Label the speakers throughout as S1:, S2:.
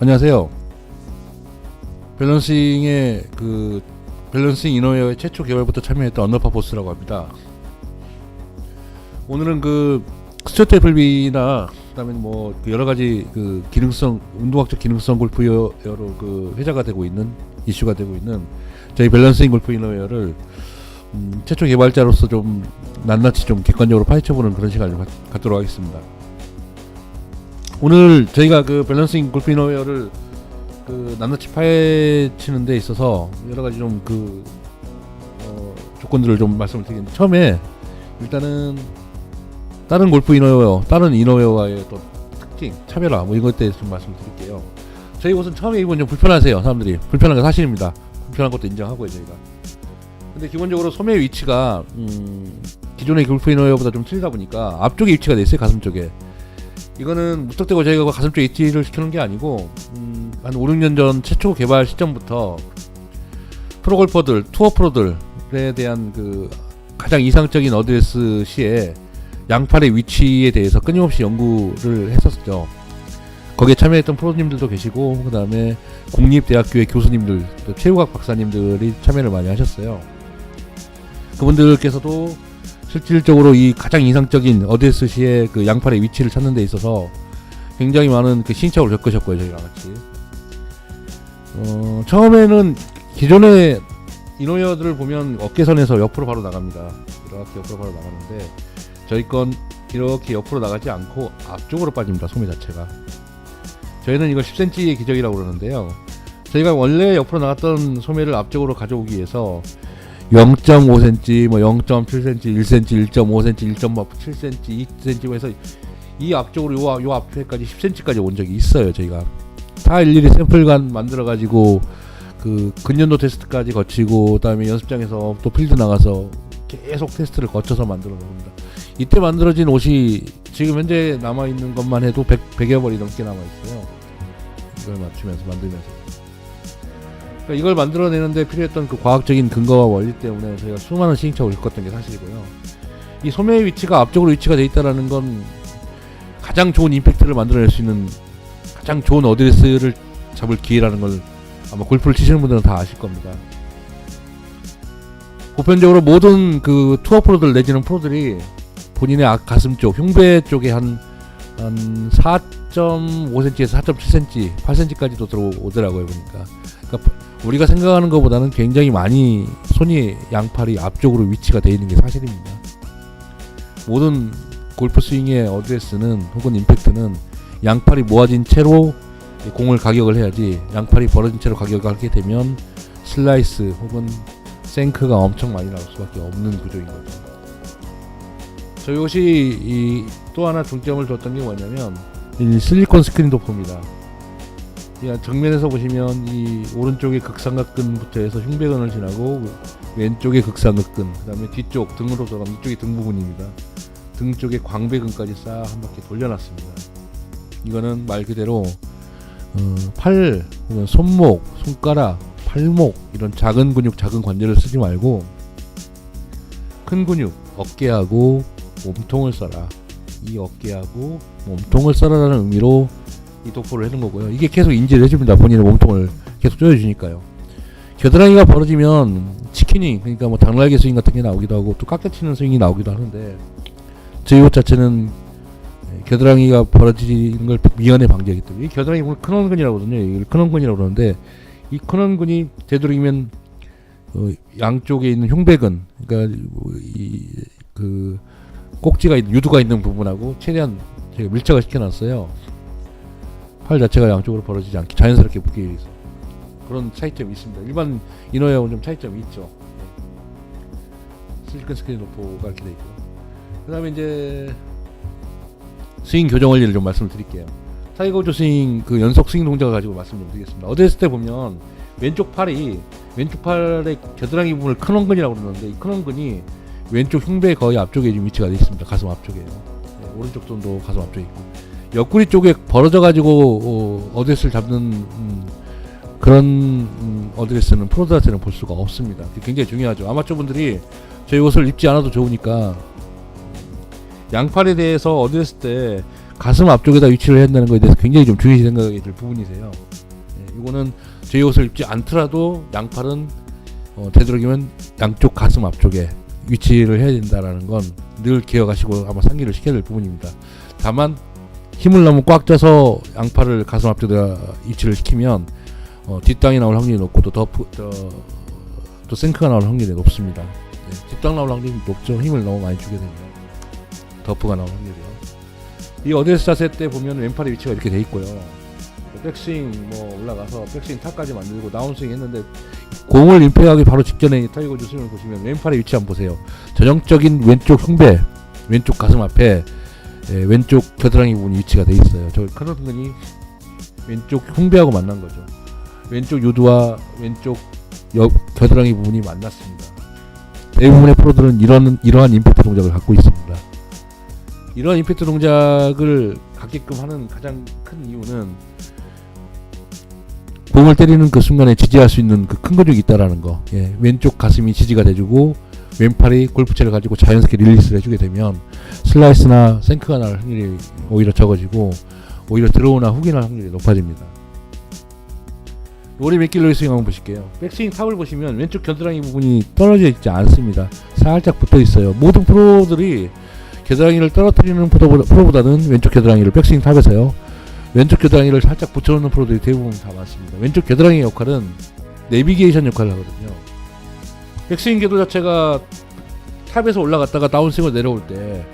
S1: 안녕하세요. 밸런싱의 그 밸런싱 이너웨어의 최초 개발부터 참여했던 언더파포스라고 합니다. 오늘은 그 스튜어트 애플비나 그다음에 뭐그 여러 가지 그 기능성 운동학적 기능성 골프웨어로 그 회자가 되고 있는 이슈가 되고 있는 저희 밸런싱 골프 이너웨어를 음, 최초 개발자로서 좀 낱낱이 좀 객관적으로 파헤쳐보는 그런 시간을 갖, 갖도록 하겠습니다. 오늘 저희가 그 밸런싱 골프 이너웨어를 그 낱낱이 파헤치는 데 있어서 여러 가지 좀그 어, 조건들을 좀 말씀을 드리겠는데 처음에 일단은 다른 골프 이너웨어, 다른 이너웨어와의 또 특징, 차별화 뭐 이것 대해서 좀 말씀을 드릴게요. 저희 옷은 처음에 입으면 좀 불편하세요, 사람들이. 불편한 건 사실입니다. 불편한 것도 인정하고요, 저희가. 근데 기본적으로 소매 위치가 음, 기존의 골프 이너웨어보다 좀 틀리다 보니까 앞쪽에 위치가 돼 있어요, 가슴 쪽에. 이거는 무턱대고 저희가 가슴 쪽에 위치를 시켜놓은 게 아니고 음, 한 5, 6년 전 최초 개발 시점부터 프로골퍼들, 투어 프로들에 대한 그 가장 이상적인 어드레스 시에 양팔의 위치에 대해서 끊임없이 연구를 했었죠. 거기에 참여했던 프로님들도 계시고 그 다음에 국립대학교의 교수님들, 또 체육학 박사님들이 참여를 많이 하셨어요. 그분들께서도 실질적으로 이 가장 이상적인 어드레스 시의 그 양팔의 위치를 찾는 데 있어서 굉장히 많은 그 신청을 겪으셨고요 저희랑 같이. 어, 처음에는 기존의 이노이어들을 보면 어깨선에서 옆으로 바로 나갑니다. 이렇게 옆으로 바로 나가는데 저희 건 이렇게 옆으로 나가지 않고 앞쪽으로 빠집니다. 소매 자체가. 저희는 이걸 10cm의 기적이라고 그러는데요. 저희가 원래 옆으로 나갔던 소매를 앞쪽으로 가져오기 위해서 0.5cm, 뭐 0.7cm, 1cm, 1.5cm, 1.7cm, 2cm 해서 이 앞쪽으로 요, 요 앞에까지 10cm까지 온 적이 있어요. 저희가 다 일일이 샘플간 만들어 가지고 그 근년도 테스트까지 거치고 그다음에 연습장에서 또 필드 나가서 계속 테스트를 거쳐서 만들어 놓습니다. 이때 만들어진 옷이 지금 현재 남아 있는 것만 해도 100, 100여 벌이 넘게 남아 있어요. 이걸 맞추면서 만들면서. 그러니까 이걸 만들어내는데 필요했던 그 과학적인 근거와 원리 때문에 저희가 수많은 시행착오를 겪었던 게 사실이고요. 이 소매의 위치가 앞쪽으로 위치가 돼 있다라는 건 가장 좋은 임팩트를 만들어낼 수 있는 가장 좋은 어드레스를 잡을 기회라는 걸 아마 골프를 치시는 분들은 다 아실 겁니다. 보편적으로 모든 그 투어 프로들 내지는 프로들이 본인의 아- 가슴 쪽, 흉배 쪽에 한, 한 4.5cm에서 4.7cm, 8cm까지도 들어오더라고요, 보니까. 그러니까 우리가 생각하는 것보다는 굉장히 많이 손이 양팔이 앞쪽으로 위치가 되어 있는 게 사실입니다. 모든 골프 스윙의 어드레스는 혹은 임팩트는 양팔이 모아진 채로 공을 가격을 해야지 양팔이 벌어진 채로 가격을 하게 되면 슬라이스 혹은 생크가 엄청 많이 나올 수밖에 없는 구조인 거죠. 저희 옷이 또 하나 중점을 뒀던 게 뭐냐면 이 실리콘 스크린 도프입니다. 이 정면에서 보시면 이 오른쪽에 극삼각근부터 해서 흉배근을 지나고 왼쪽에 극삼각근, 그다음에 뒤쪽 등으로 돌아가 이쪽이 등 부분입니다. 등 쪽에 광배근까지 싹 한 바퀴 돌려놨습니다. 이거는 말 그대로 어, 팔, 손목, 손가락, 팔목 이런 작은 근육, 작은 관절을 쓰지 말고 큰 근육, 어깨하고 몸통을 써라. 이 어깨하고 몸통을 써라라는 의미로 이 독보를 해놓은 거고요. 이게 계속 인지를 해줍니다. 본인의 몸통을 계속 조여주니까요. 겨드랑이가 벌어지면 치킨이 그러니까 뭐 당날개 스윙 같은 게 나오기도 하고 또 깎여치는 스윙이 나오기도 하는데 저희 옷 자체는 겨드랑이가 벌어지는 걸 미연에 방지하기 때문에 이 겨드랑이 오늘 큰원근이라고 하거든요. 이걸 큰원근이라고 그러는데 이 큰원근이 되도록이면 어, 양쪽에 있는 흉배근 그러니까 이 그 꼭지가 있는 유두가 있는 부분하고 최대한 제가 밀착을 시켜놨어요. 팔 자체가 양쪽으로 벌어지지 않게 자연스럽게 붙기 위해서 그런 차이점이 있습니다. 일반 이너웨어는 좀 차이점이 있죠. 실리콘 스크린 로포가 이렇게 돼 있고 그다음에 이제 스윙 교정 원리를 좀 말씀드릴게요. 타이거 우즈 스윙 그 연속 스윙 동작을 가지고 말씀 좀 드리겠습니다. 어드레스 때 보면 왼쪽 팔이 왼쪽 팔의 겨드랑이 부분을 큰 원근이라고 그러는데 이큰 원근이 왼쪽 흉배 거의 앞쪽에 위치가 되어 있습니다. 가슴 앞쪽에요. 네, 오른쪽 손도 가슴 앞쪽에 있고 옆구리 쪽에 벌어져 가지고 어, 어드레스를 잡는 음, 그런 음, 어드레스는 프로들한테는 볼 수가 없습니다. 굉장히 중요하죠. 아마추어 분들이 저희 옷을 입지 않아도 좋으니까 양팔에 대해서 어드레스 때 가슴 앞쪽에다 위치를 한다는 거에 대해서 굉장히 좀 주의 생각이 들 부분이세요. 예, 이거는 제 옷을 입지 않더라도 양팔은 어, 되도록이면 양쪽 가슴 앞쪽에 위치를 해야 된다라는 건 늘 기억하시고 아마 상기를 시켜야 될 부분입니다. 다만 힘을 너무 꽉 짜서 양팔을 가슴 앞쪽에다 위치를 시키면 어, 뒷땅이 나올 확률이 높고 또 더프 더, 또 생크가 나올 확률이 높습니다. 네, 뒷땅 나올 확률이 높죠. 힘을 너무 많이 주게 되면 더프가 나올 확률이요. 이 어드레스 자세 때 보면 왼팔의 위치가 이렇게 돼 있고요. 백스윙 뭐 올라가서 백스윙 탑까지 만들고 다운스윙 했는데 공을 임팩하기 바로 직전에 이 타이거 주 스윙을 보시면 왼팔의 위치 한번 보세요. 전형적인 왼쪽 흉배, 왼쪽 가슴 앞에 예, 왼쪽 겨드랑이 부분이 위치가 돼 있어요. 저 부분이 왼쪽 흉배하고 만난 거죠. 왼쪽 요두와 왼쪽 여, 겨드랑이 부분이 만났습니다. 대부분의 프로들은 이런 이러한 임팩트 동작을 갖고 있습니다. 이러한 임팩트 동작을 갖게끔 하는 가장 큰 이유는 공을 때리는 그 순간에 지지할 수 있는 그 큰 근육이 있다라는 거. 예, 왼쪽 가슴이 지지가 돼주고 왼팔이 골프채를 가지고 자연스럽게 릴리스를 해주게 되면 슬라이스나 생크가 날 확률이 오히려 적어지고 오히려 들어오나 훅이 날 확률이 높아집니다. 로리 맥길로의 스윙 한번 보실게요. 백스윙 탑을 보시면 왼쪽 겨드랑이 부분이 떨어져 있지 않습니다. 살짝 붙어 있어요. 모든 프로들이 겨드랑이를 떨어뜨리는 프로보다, 프로보다는 왼쪽 겨드랑이를 백스윙 탑에서요. 왼쪽 겨드랑이를 살짝 붙여놓는 프로들이 대부분 다 많습니다. 왼쪽 겨드랑이의 역할은 내비게이션 역할을 하거든요. 백스윙 궤도 자체가 탑에서 올라갔다가 다운스윙을 내려올 때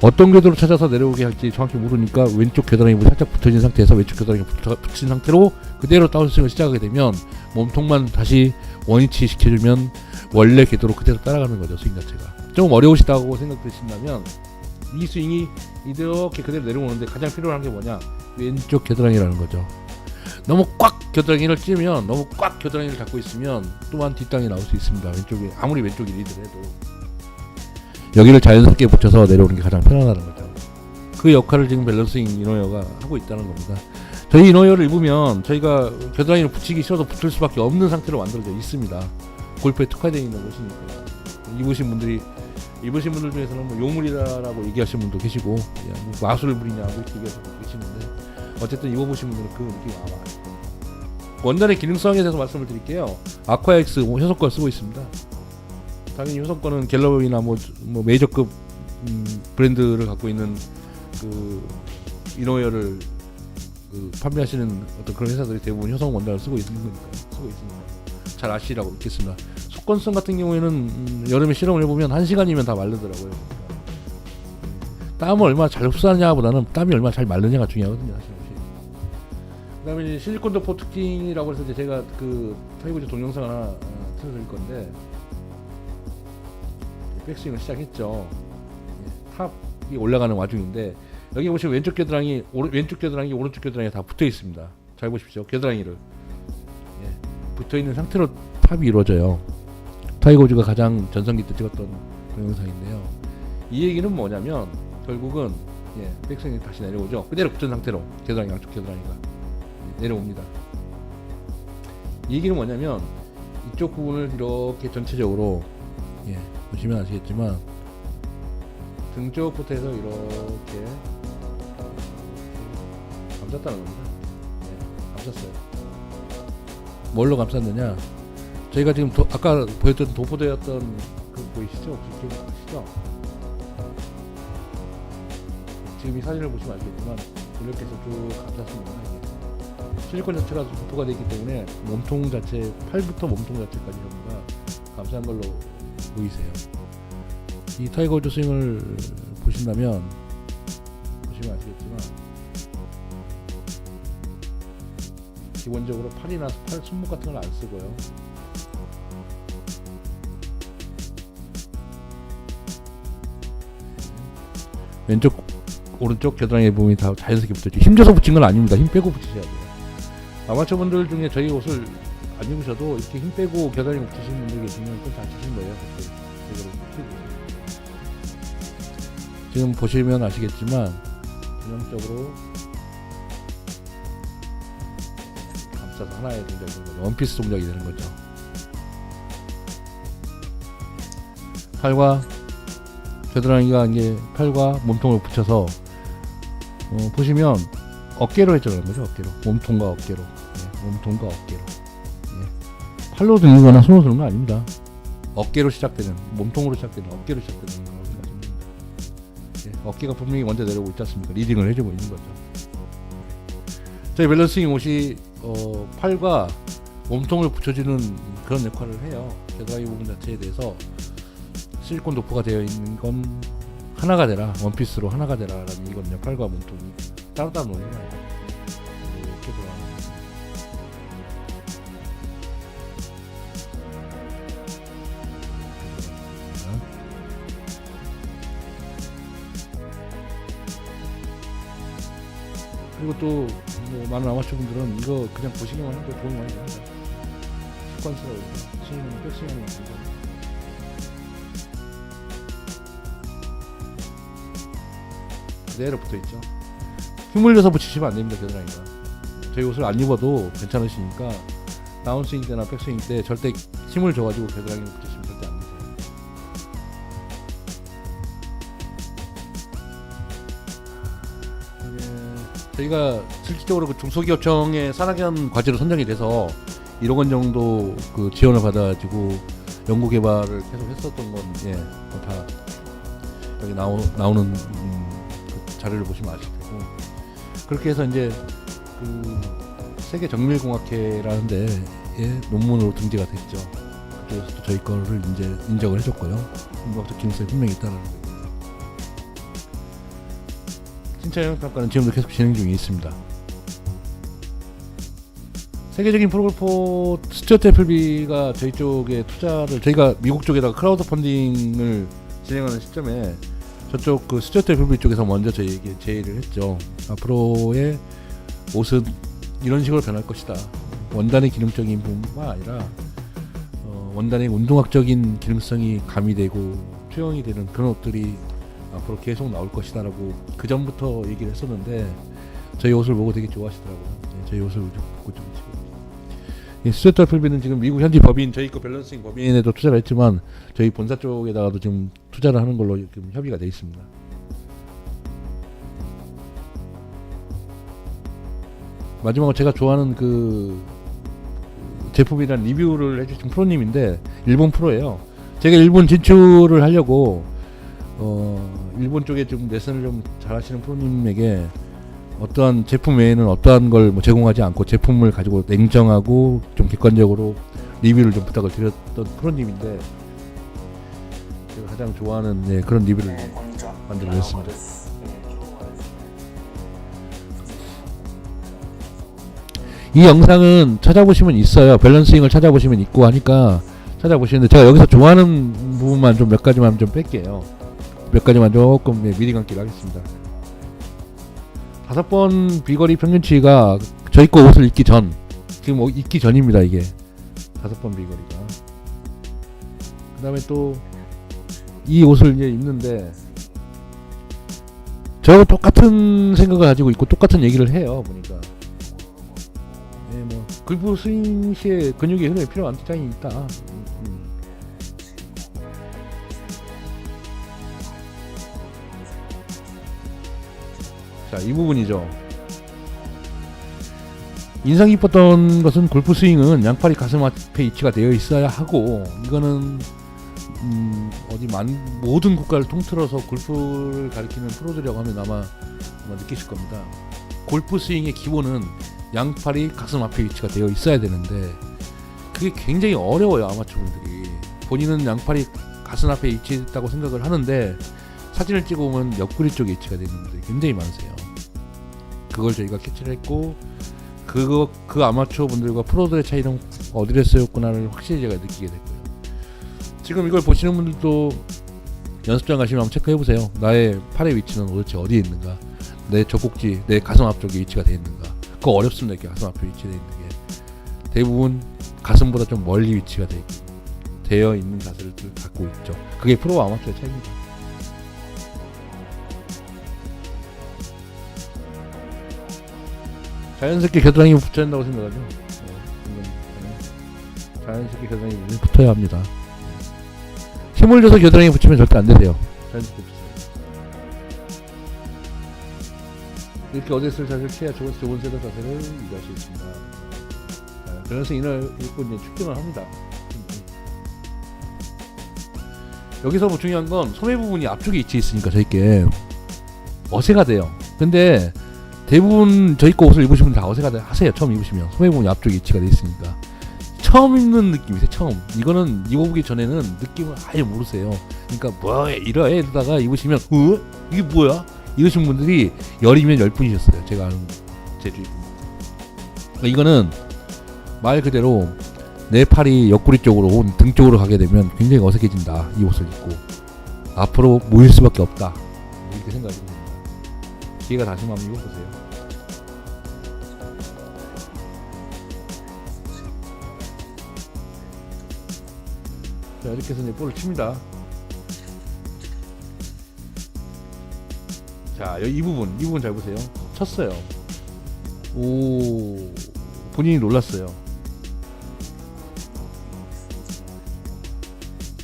S1: 어떤 궤도로 찾아서 내려오게 할지 정확히 모르니까 왼쪽 겨드랑이 살짝 붙어진 상태에서 왼쪽 붙어, 붙인 상태로 그대로 다운스윙을 시작하게 되면 몸통만 다시 원위치 시켜주면 원래 궤도로 그대로 따라가는 거죠 스윙 자체가. 좀 어려우시다고 생각되신다면 이 스윙이 이렇게 그대로 내려오는데 가장 필요한 게 뭐냐? 왼쪽 겨드랑이라는 거죠 너무 꽉 겨드랑이를 찌면 너무 꽉 겨드랑이를 잡고 있으면 또한 뒷땅이 나올 수 있습니다. 왼쪽이 아무리 왼쪽이 리드해도. 여기를 자연스럽게 붙여서 내려오는 게 가장 편안하다는 거죠. 그 역할을 지금 밸런스윙 이노이어가 하고 있다는 겁니다. 저희 이노이어를 입으면 저희가 겨드랑이를 붙이기 싫어도 붙을 수밖에 없는 상태로 만들어져 있습니다. 골프에 특화되어 있는 것이니까. 입으신 분들이 입으신 분들 중에서는 뭐 요물이다라고 얘기하시는 분도 계시고 야, 뭐 마술을 부리냐고 얘기하시는 분도 계시는데 어쨌든 입어보신 분들은 그 느낌이 아마. 원단의 기능성에 대해서 말씀을 드릴게요. 아쿠아엑스 뭐 효성권 쓰고 있습니다. 당연히 효성권은 갤러웨이나 뭐, 뭐 메이저급 음, 브랜드를 갖고 있는 그 이노웨어를 그 판매하시는 어떤 그런 회사들이 대부분 효성 원단을 쓰고 있는 거니까 쓰고 있습니다. 잘 아시라고 믿겠습니다. 속건성 같은 경우에는 음, 여름에 실험을 해보면 한 시간이면 다 마르더라고요. 땀을 얼마나 잘 흡수하냐보다는 땀이 얼마나 잘 마르냐가 중요하거든요. 사실. 그다음에 실리콘 도포 특징이라고 해서 이제 제가 그 타이거즈 동영상 하나 어, 틀어드릴 건데 백스윙을 시작했죠. 예, 탑이 올라가는 와중인데 여기 보시면 왼쪽 겨드랑이 오른, 왼쪽 겨드랑이 오른쪽 겨드랑이 다 붙어 있습니다. 잘 보십시오. 겨드랑이를 예, 붙어 있는 상태로 탑이 이루어져요. 타이거즈가 가장 전성기 때 찍었던 동영상인데요. 이 얘기는 뭐냐면 결국은 예, 백스윙이 다시 내려오죠. 그대로 붙은 상태로 겨드랑이 양쪽 겨드랑이가 예, 내려옵니다. 이 얘기는 뭐냐면 이쪽 부분을 이렇게 전체적으로 예, 보시면 아시겠지만 등 쪽부터 해서 이렇게 감쌌다는 겁니다. 예, 감쌌어요. 뭘로 감쌌느냐? 저희가 지금 도, 아까 보였던 도포되었던 그 보이시죠? 혹시 기억나시죠? 지금 이 사진을 보시면 알겠지만 이렇게 해서 쭉 감쌌습니다. 실리콘 자체가 도포가 되어 있기 때문에 몸통 자체, 팔부터 몸통 자체까지 전부 다 감싼 걸로 보이세요. 이 타이거 우즈 스윙을 보신다면 보시면 아시겠지만 기본적으로 팔이나 팔 손목 같은 걸 안 쓰고요. 왼쪽 오른쪽 겨드랑이 부분이 다 자연스럽게 붙었죠. 힘줘서 붙인 건 아닙니다. 힘 빼고 붙이셔야 돼요. 아마추어 분들 중에 저희 옷을 안 입으셔도 이렇게 힘 빼고 겨드랑이 붙이시는 분들 계시면 그건 다 치신 거예요. 지금 보시면 아시겠지만 전형적으로 감싸서 하나의 동작이 되는 거죠. 원피스 동작이 되는 거죠. 팔과 겨드랑이가 이제 팔과 몸통을 붙여서 어, 보시면 어깨로 해줘라는 거죠. 어깨로 몸통과 어깨로 예, 몸통과 어깨로 예. 팔로 드는 거나 손으로 드는 건 아닙니다. 어깨로 시작되는 몸통으로 시작되는 어깨로 시작되는. 예, 어깨가 분명히 먼저 내려오고 있지 않습니까? 리딩을 해주고 있는 거죠. 저희 밸런싱 옷이 어, 팔과 몸통을 붙여주는 그런 역할을 해요. 겨드랑이 부분 자체에 대해서 실리콘 도포가 되어 있는 건 하나가 되라 원피스로 하나가 되라라는 이거든요. 팔과 몸통이 따로따로 노는 거예요. 그리고 또 뭐 많은 아마추어 분들은 이거 그냥 보시기만 해도 도움이 많이 됩니다. 습관스러워 스윙은 거 아니고 그대로 붙어 있죠. 힘을 줘서 붙이시면 안 됩니다, 겨드랑이가. 저희 옷을 안 입어도 괜찮으시니까 다운스윙 때나 백스윙 때 절대 힘을 줘가지고 겨드랑이를 붙 저희가 실질적으로 그 중소기업청의 산학연 과제로 선정이 돼서 1억 원 정도 그 지원을 받아가지고 연구 개발을 계속 했었던 건 예, 뭐다 여기 나오, 나오는 음, 그 자료를 보시면 아실 테고 그렇게 해서 이제 그 세계 정밀공학회라는데 예, 논문으로 등재가 됐죠. 그래서 또 저희 거를 이제 인정을 해줬고요. 공학적 기능성이 분명히 있다는 신차 영역 평가는 지금도 계속 진행 중에 있습니다. 세계적인 프로골퍼 스튜어트 애플비가 저희 쪽에 투자를 저희가 미국 쪽에다가 크라우드 펀딩을 진행하는 시점에 저쪽 그 스튜어트 애플비 쪽에서 먼저 저희에게 제의를 했죠. 앞으로의 옷은 이런 식으로 변할 것이다. 원단의 기능적인 부분뿐만 아니라 어, 원단의 운동학적인 기능성이 가미되고 투영이 되는 그런 옷들이 앞으로 계속 나올 것이다라고 그 전부터 얘기를 했었는데 저희 옷을 보고 되게 좋아하시더라고요. 네, 저희 옷을 좀 갖고 좀 치고. 이 스웨터 풀비는 지금 미국 현지 법인 저희 거 밸런싱 법인에도 투자를 했지만 저희 본사 쪽에다가도 지금 투자를 하는 걸로 지금 협의가 돼 있습니다. 마지막으로 제가 좋아하는 그 제품이란 리뷰를 해주신 프로님인데 일본 프로예요. 제가 일본 진출을 하려고 어 일본 쪽에 좀 레슨을 좀 잘하시는 프로님에게 어떠한 제품 외에는 어떠한 걸 뭐 제공하지 않고 제품을 가지고 냉정하고 좀 객관적으로 리뷰를 좀 부탁을 드렸던 프로님인데 제가 가장 좋아하는 네, 그런 리뷰를
S2: 네.
S1: 만들어냈습니다. 이 영상은 찾아보시면 있어요. 밸런스윙을 찾아보시면 있고 하니까 찾아보시는데 제가 여기서 좋아하는 부분만 좀 몇 가지만 좀 뺄게요. 몇 가지만 조금 네, 미리 감기를 하겠습니다. 다섯 번 비거리 평균치가 저희 거 옷을 입기 전 지금 옷 입기 전입니다 이게. 다섯 번 비거리가. 그 다음에 또 이 옷을 이제 입는데 저하고 똑같은 생각을 가지고 있고 똑같은 얘기를 해요 보니까. 예, 뭐 글프 스윙 시에 근육의 흐름이 필요한 특장이 있다 자, 이 부분이죠. 인상 깊었던 것은 골프 스윙은 양팔이 가슴 앞에 위치가 되어 있어야 하고 이거는 음, 어디 만 모든 국가를 통틀어서 골프를 가리키는 프로들이라고 하면 아마, 아마 느끼실 겁니다. 골프 스윙의 기본은 양팔이 가슴 앞에 위치가 되어 있어야 되는데 그게 굉장히 어려워요 아마추어분들이 본인은 양팔이 가슴 앞에 위치했다고 생각을 하는데 사진을 찍어보면 옆구리 쪽에 위치가 되는 분들이 굉장히 많으세요. 그걸 저희가 캐치를 했고 그거 그 아마추어 분들과 프로들의 차이는 어디랬었구나를 확실히 제가 느끼게 됐고요. 지금 이걸 보시는 분들도 연습장 가시면 한번 체크해 보세요. 나의 팔의 위치는 도대체 어디에 있는가? 내 젖꼭지, 내 가슴 앞쪽에 위치가 되어 있는가? 그거 어렵습니다. 이렇게 가슴 앞에 위치되어 있는 게 대부분 가슴보다 좀 멀리 위치가 되, 되어 있는 자세를 갖고 있죠. 그게 프로와 아마추어의 차이입니다. 자연스럽게 겨드랑이 붙여야 된다고 생각하죠. 네, 자연스럽게 겨드랑이 붙어야 합니다. 힘을 줘서 겨드랑이 붙이면 절대 안 되세요. 자연스럽게 붙여요. 이렇게 어데스를 자세를 취해야 좋은, 좋은 세더 자세를 유지할 수 있습니다. 자, 그래서 이날 입고 이제 축전을 합니다. 여기서 뭐 중요한 건 소매 부분이 앞쪽에 위치해 있으니까 저희께 돼요. 근데 대부분 저희 거 옷을 입으시면 다 어세가 돼- 하세요. 처음 입으시면 소매 부분이 앞쪽에 위치가 돼 있으니까 처음 입는 느낌이세요. 처음 이거는 입어보기 전에는 느낌을 아예 모르세요. 그러니까 뭐야 이래 이러다가 입으시면 어 이게 뭐야 이러신 분들이 열이면 열 분이셨어요. 제가 아는 제 주위 분. 그러니까 이거는 말 그대로 내 팔이 옆구리 쪽으로 등 쪽으로 가게 되면 굉장히 어색해진다. 이 옷을 입고 앞으로 모일 수밖에 없다. 이렇게 생각이 듭니다. 기회가 다시 한번 입어보세요. 자 이렇게 해서 이제 볼을 칩니다. 자, 이 부분, 이 부분 잘 보세요. 쳤어요. 오, 본인이 놀랐어요.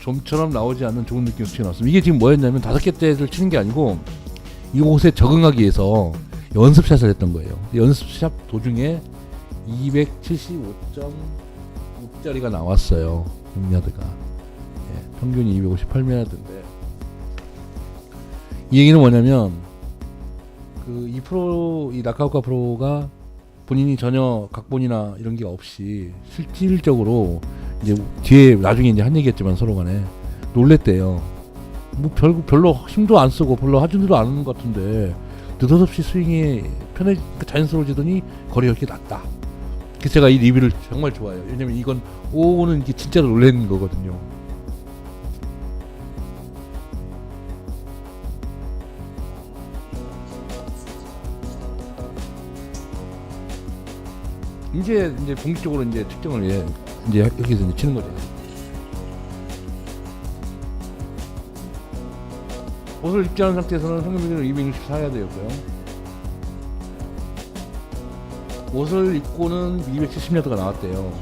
S1: 좀처럼 나오지 않는 좋은 느낌 수치가 나왔습니다. 이게 지금 뭐였냐면 다섯 개 때를 치는 게 아니고 이 옷에 적응하기 위해서 연습샷을 했던 거예요. 연습샷 도중에 275.6짜리가 나왔어요. 6야드가. 예, 평균이 258야드인데 이 얘기는 뭐냐면 그 2프로 이 나카오카 프로가 본인이 전혀 각본이나 이런 게 없이 실질적으로 이제 뒤에 나중에 이제 한 얘기했지만 서로 간에 놀랬대요. 뭐 별, 별로 힘도 안 쓰고 별로 하지도 않은 것 같은데 느닷없이 스윙이 편해 자연스러워지더니 거리가 이렇게 낮다. 그래서 제가 이 리뷰를 정말 좋아해요. 왜냐면 이건 오는 이게 진짜로 놀라는 거거든요. 이제 이제 본격적으로 이제 측정을 예, 이제 여기서 이제 치는 거죠. 옷을 입지 않은 상태에서는 미는 264해야 되고요. 옷을 입고는 270야드가 나왔대요.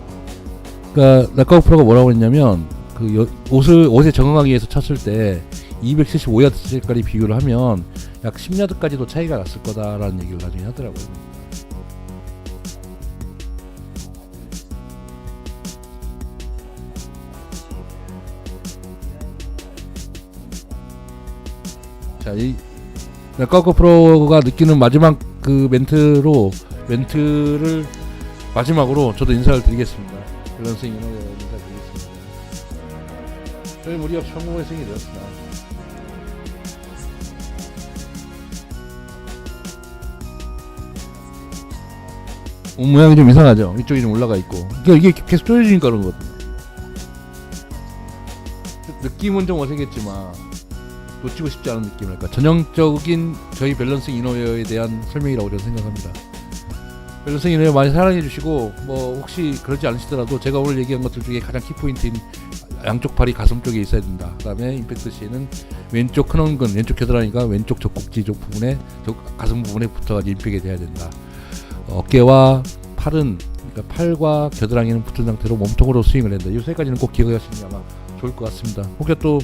S1: 그러니까 낙가우 프로가 뭐라고 했냐면 그 여- 옷을 옷에 적응하기 위해서 쳤을 때 275야드까지 비교를 하면 약 10야드까지도 차이가 났을 거다라는 얘기를 나중에 하더라고요. 자, 이 낙가우 프로가 느끼는 마지막 그 멘트로 멘트를 마지막으로 저도 인사를 드리겠습니다. 밸런스 인어 인사드리겠습니다. 저희 무리 없이 성공의 승이 되었습니다. 옷 모양이 좀 이상하죠? 이쪽이 좀 올라가 있고 이게, 이게 계속 쪼여지니까 그런 거거든요. 느낌은 좀 어색했지만 놓치고 싶지 않은 느낌이랄까 전형적인 저희 밸런스 이너웨어에 대한 설명이라고 저는 생각합니다. 밸런스 이너웨어 많이 사랑해 주시고 뭐 혹시 그러지 않으시더라도 제가 오늘 얘기한 것들 중에 가장 키포인트인 양쪽 팔이 가슴 쪽에 있어야 된다. 그다음에 임팩트 시에는 왼쪽 큰 원근, 왼쪽 겨드랑이가 왼쪽 젖꼭지 쪽 부분에 저 가슴 부분에 붙어가지고 임팩이 돼야 된다. 어깨와 팔은 그러니까 팔과 겨드랑이는 붙은 상태로 몸통으로 스윙을 한다. 이 세 가지는 꼭 기억하시면 아마 좋을 것 같습니다. 혹여 또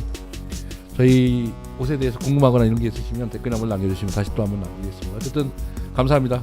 S1: 저희 옷에 대해서 궁금하거나 이런 게 있으시면 댓글 한번 남겨주시면 다시 또 한번 남기겠습니다. 어쨌든 감사합니다.